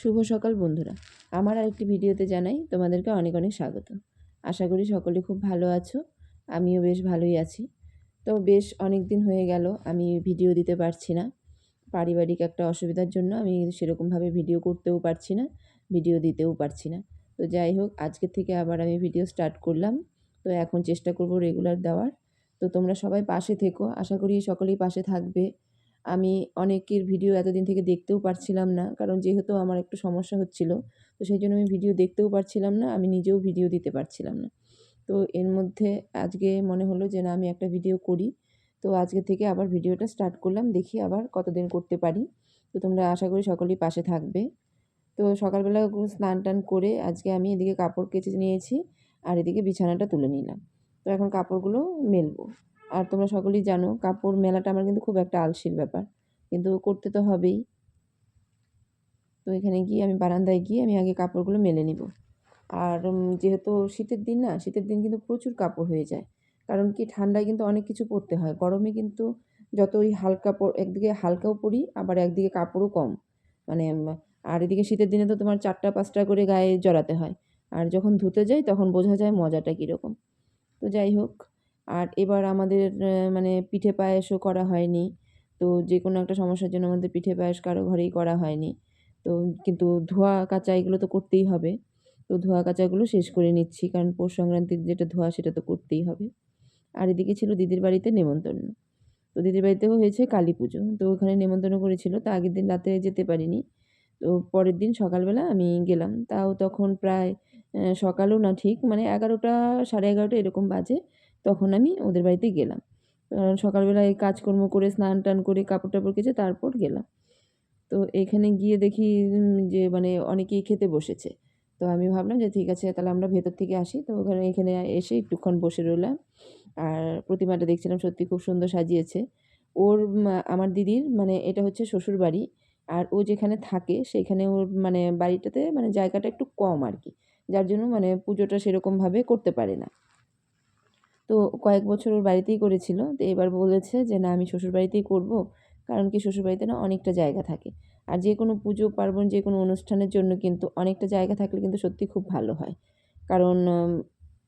শুভ সকাল, বন্ধুরা। আমার আরেকটি ভিডিওতে জানাই তোমাদেরকে অনেক অনেক স্বাগত। আশা করি সকলে খুব ভালো আছো, আমিও বেশ ভালোই আছি। তো বেশ অনেক দিন হয়ে গেল, আমি ভিডিও দিতে পারছি না। পারিবারিক একটা অসুবিধার জন্য আমি সেরকমভাবে ভিডিও করতেও পারছি না, ভিডিও দিতেও পারছি না। তো যাই হোক আজকের থেকে আবার আমি ভিডিও স্টার্ট করলাম। তো এখন চেষ্টা করব রেগুলার দেওয়ার। তো তোমরা সবাই পাশে থেকো, আশা করি সকলেই পাশে থাকবে। আমি অনেকের ভিডিও এতদিন থেকে দেখতেও পারছিলাম না, কারণ যেহেতু আমার একটু সমস্যা হচ্ছিল, তো সেই জন্য আমি ভিডিও দেখতেও পারছিলাম না, আমি নিজেও ভিডিও দিতে পারছিলাম না। তো এর মধ্যে আজকে মনে হলো যে না, আমি একটা ভিডিও করি। তো আজকে থেকে আবার ভিডিওটা স্টার্ট করলাম, দেখি আবার কতদিন করতে পারি। তো তোমরা আশা করি সকলেই পাশে থাকবে। তো সকালবেলা স্নান টান করে আজকে আমি এদিকে কাপড় কেচে নিয়েছি, আর এদিকে বিছানাটা তুলে নিলাম। তো এখন কাপড়গুলো মেলবো। আর তোমরা সকলেই জানো, কাপড় মেলাটা আমার কিন্তু খুব একটা আলসির ব্যাপার। কিন্তু করতে তো হবেই। তো এখানে গিয়ে আমি বারান্দায় গিয়ে আমি আগে কাপড়গুলো মেলে নিব। আর যেহেতু শীতের দিন না, শীতের দিন কিন্তু প্রচুর কাপড় হয়ে যায়। কারণ কি, ঠান্ডায় কিন্তু অনেক কিছু পরতে হয়। গরমে কিন্তু যতই হালকা একদিকে হালকাও পরি, আবার একদিকে কাপড়ও কম। মানে আর এদিকে শীতের দিনে তো তোমার চারটা, পাঁচটা করে গায়ে জড়াতে হয়। আর যখন ধুতে যাই, তখন বোঝা যায় মজাটা কীরকম। তো যাই হোক আর এবার আমাদের মানে পিঠে পায়েসও করা হয়নি। তো যে কোনো একটা সমস্যার জন্য আমাদের পিঠে পায়েস কারও ঘরেই করা হয়নি। তো কিন্তু ধোয়া কাচা এগুলো তো করতেই হবে। তো ধোয়া কাচাগুলো শেষ করে নিচ্ছি, কারণ পৌষ সংক্রান্তির যেটা ধোয়া সেটা তো করতেই হবে। আর এদিকে ছিল দিদির বাড়িতে নেমন্তন্ন। তো দিদির বাড়িতেও হয়েছে কালী পুজো। তো ওখানে নেমন্তন্ন করেছিল, তা আগের দিন রাতে যেতে পারিনি। তো পরের দিন সকালবেলা আমি গেলাম। তাও তখন প্রায় সকালও না ঠিক মানে এগারোটা, সাড়ে এগারোটা এরকম বাজে। তখন আমি ওদের বাড়িতে গেলাম। কারণ সকালবেলায় কাজকর্ম করে, স্নান টান করে, কাপড় টাপড় কেচে তারপর গেলাম। তো এখানে গিয়ে দেখি যে মানে অনেকেই খেতে বসেছে। তো আমি ভাবলাম যে ঠিক আছে, তাহলে আমরা ভেতর থেকে আসি। তো ওখানে, এখানে এসে একটুক্ষণ বসে রইলাম। আর প্রতিমাটা দেখছিলাম সত্যি খুব সুন্দর সাজিয়েছে। ওর আমার দিদির মানে এটা হচ্ছে শ্বশুর বাড়ি। আর ও যেখানে থাকে, সেখানে ওর মানে বাড়িটাতে মানে জায়গাটা একটু কম আর কি। যার জন্য মানে পুজোটা সেরকমভাবে করতে পারে না। তো কয়েক বছর ওর বাড়িতেই করেছিল। তো এবার বলেছে যে, না, আমি শ্বশুর বাড়িতেই করব। কারণ কি শ্বশুরবাড়িতে না অনেকটা জায়গা থাকে। আর যে কোনো পুজো, পার্বণ, যে কোনো অনুষ্ঠানের জন্য কিন্তু অনেকটা জায়গা থাকলে কিন্তু সত্যি খুব ভালো হয়। কারণ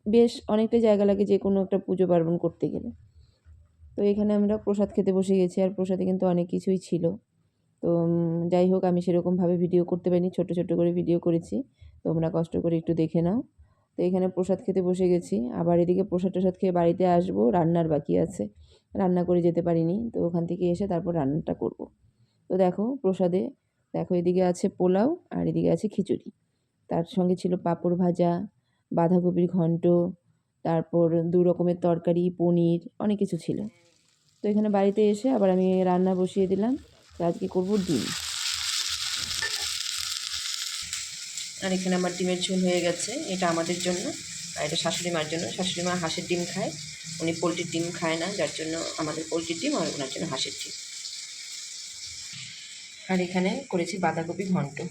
বেশ অনেকটা জায়গা লাগে যে কোনো একটা পুজো, পার্বণ করতে গেলে। তো এখানে আমরা প্রসাদ খেতে বসে গেছি আর প্রসাদে কিন্তু অনেক কিছুই ছিল। তো যাই হোক, আমি সেরকমভাবে ভিডিও করতে পারিনি। ছোটো ছোটো করে ভিডিও করেছি। তোমরা কষ্ট করে একটু দেখে নাও। তো এখানে প্রসাদ খেতে বসে গেছি। আবার এদিকে প্রসাদ টসাদ খেয়ে বাড়িতে আসব, রান্নার বাকি আছে। রান্না করে যেতে পারিনি, তো ওখান থেকে এসে তারপর রান্নাটা করব। তো দেখো প্রসাদে, দেখো এদিকে আছে পোলাও আর এদিকে আছে খিচুড়ি। তার সঙ্গে ছিল পাঁপড় ভাজা, বাঁধাকপির ঘন্ট, তারপর দু রকমের তরকারি, পনির, অনেক কিছু ছিল। তো এখানে বাড়িতে এসে আবার আমি রান্না বসিয়ে দিলাম। তো আজকে করব ডিম। আর এখানে আমার ডিমের ঝোল হয়ে গেছে, এটা আমাদের জন্য। আর এটা শাশুড়ি মার জন্য। শাশুড়ি মা হাঁসের ডিম খায়। উনি পোলট্রির ডিম খায় না, যার জন্য আমাদের পোলট্রির ডিম আর ওনার জন্য হাঁসের ডিম। আর এখানে করেছি বাঁধাকপি ঘন্ট।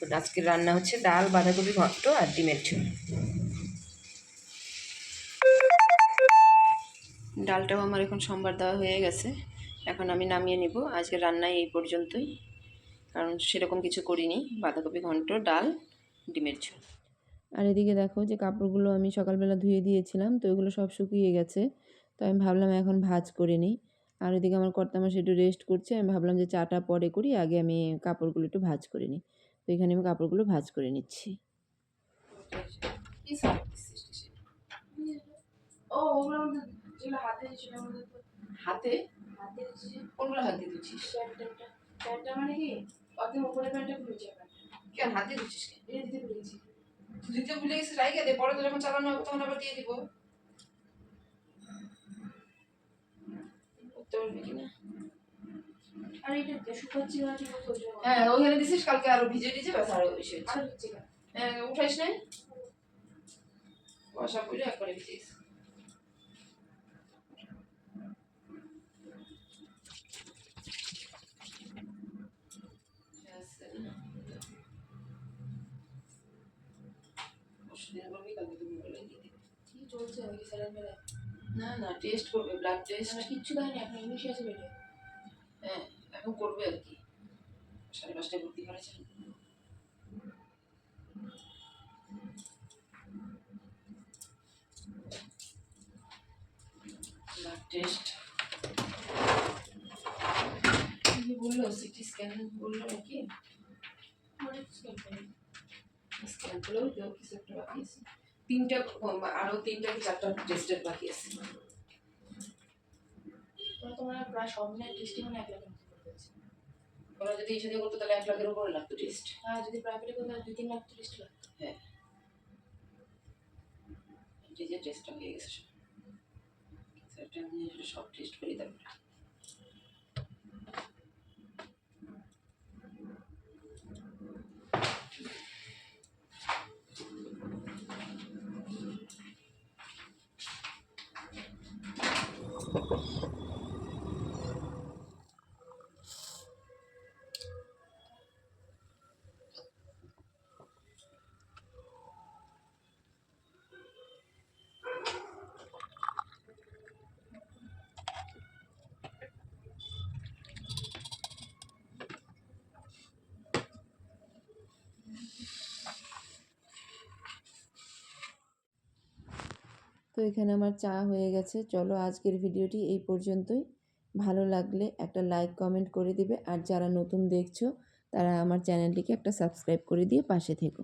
তো আজকের রান্না হচ্ছে ডাল, বাঁধাকপি ঘন্ট আর ডিমের ঝোল। ডালটাও আমার এখন সোমবার দেওয়া হয়ে গেছে। এখন আমি নামিয়ে নিব। আজকে রান্নায় এই পর্যন্তই। কারণ সেরকম কিছু করিনি। বাঁধাকপি ঘন্ট, ডাল ডিমের ঝোল। আর এদিকে দেখো যে কাপড়গুলো আমি সকালবেলা ধুয়ে দিয়েছিলাম তো এগুলো সব শুকিয়ে গেছে। তো আমি ভাবলাম এখন ভাজ করে নিই। আর এদিকে আমার কর্তা মাসে একটু রেস্ট করছে আমি ভাবলাম যে চাটা পরে করি আগে আমি কাপড়গুলো একটু ভাজ করে নিই। তো এখানে আমি কাপড়গুলো ভাজ করে নিচ্ছি। হাতে কোনগুলো হাত দিচ্ছিস? মানে কি? অত উপরে প্যান্টটা খুলেছে কেন? হাত দিয়ে দিচ্ছিস দিতে ভুলে গেছিস রাইগে দে পরে তো যখন চালানো হবে তখন আবার দিয়ে দিব। করতে পারবি কিনা আর এটা শুকাচ্ছি না ঠিক হ্যাঁ ওইখানে দিছিস কালকে আরও ভিজে ব্যাস আরও বেশি হচ্ছে হ্যাঁ উঠাইস নাই? বসা করে একবারে ভিজে না না টেস্ট করবে ব্লাড টেস্ট কিচ্ছু খাইনি এখন ইংলিশে আছে হ্যাঁ এখন করবে আর কি। সাড়ে পাঁচটায় ভর্তি করেছেন ব্লাড টেস্ট বলল সিটি স্ক্যান বলল নাকি? অনেক স্ক্যান করলেও তো কিছু একটা বাকি আছে। তিনটা উম, আরও তিনটা চারটা টেস্টের বাকি আছে। তোমরা প্রায় সব টেস্টি মানে এক লাখের মতো ওরা যদি এই করতো তাহলে এক লাখের উপরে লাগতো টেস্ট আর যদি প্রাইভেটে করতে দুই তিন লাখ টেস্ট লাগতো। হ্যাঁ। যে টেস্টটা হয়ে গেছে সব। টেস্ট করি তারপরে। এখানে আমার চা হয়ে গেছে। চলো আজকের ভিডিওটি এই পর্যন্তই। ভালো লাগলে একটা লাইক কমেন্ট করে দিবে। আর যারা নতুন দেখছ, তারা আমার চ্যানেলটিকে একটা সাবস্ক্রাইব করে দিয়ে পাশে থেকো।